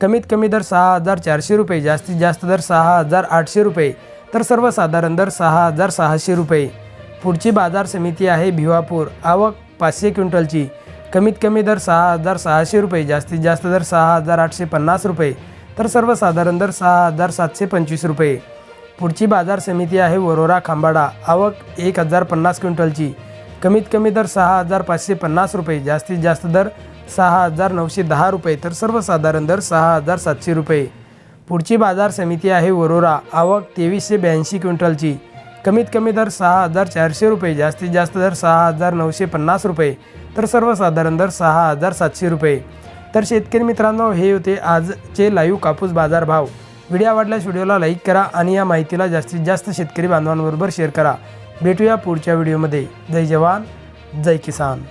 कमीत कमी दर सहा हजार चारशे रुपये जास्तीत जास्त दर सहा हजार आठशे रुपये तर सर्वसाधारण दर सहा हजार सहाशे रुपये. पुढची बाजार समिती आहे भिवापूर. आवक पाचशे क्विंटलची. कमीत कमी दर सहा हजार सहाशे रुपये जास्तीत जास्त दर सहा हजार आठशे पन्नास रुपये तर सर्वसाधारण दर सहा हजार सातशे पंचवीस रुपये. पुढची बाजार समिती आहे वरोरा खांबाडा. आवक एक हजार पन्नास क्विंटलची. कमीत कमी दर सहा हजार पाचशे पन्नास रुपये जास्तीत जास्त दर सहा हजार नऊशे दहा रुपये. तर सर्वसाधारण दर सहा हजार सातशे रुपये. पुढची बाजार समिती आहे वरोरा. आवक तेवीसशे ब्याऐंशी क्विंटलची. कमीत कमी दर सहा हजार चारशे रुपये. जास्तीत जास्त दर सहा हजार नऊशे पन्नास रुपये. तर सर्वसाधारण दर सहा हजार सातशे रुपये. तर शेतकरी मित्रांनो हे होते आजचे लाईव्ह कापूस बाजार भाव. व्हिडिओ आवडल्यास व्हिडिओला लाईक करा आणि या माहितीला जास्तीत जास्त शेतकरी बांधवांबरोबर शेअर करा. भेटूया पुढच्या व्हिडिओमध्ये. जय जवान जय किसान.